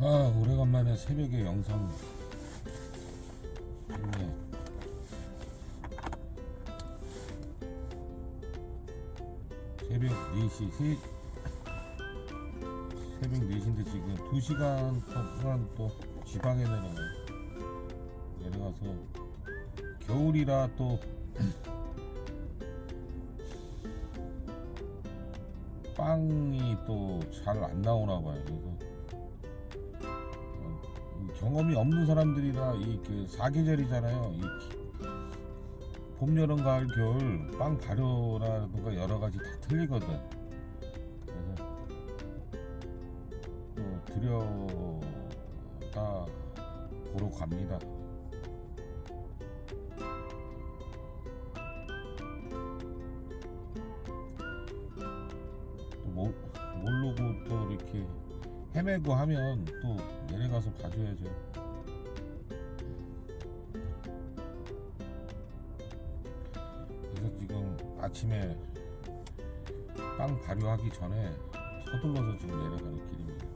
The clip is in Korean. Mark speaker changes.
Speaker 1: 아 오래간만에 새벽에 영상. 찍네. 새벽 4시 세, 새벽 4시인데 지금 2시간 동안 또 지방에 내려가요. 내려가서 겨울이라 또 빵이 또 잘 안 나오나 봐요. 그래서 어, 경험이 없는 사람들이라 이그 사계절이잖아요. 이 기- 봄, 여름, 가을, 겨울 빵 발효라든가 여러 가지 다 틀리거든. 그래서 또 들여다 보러 갑니다. 또 모, 모르고 또 이렇게 헤매고 하면 또 내려가서 봐줘야죠. 그래서 지금 아침에 빵 발효하기 전에 서둘러서 지금 내려가는 길입니다.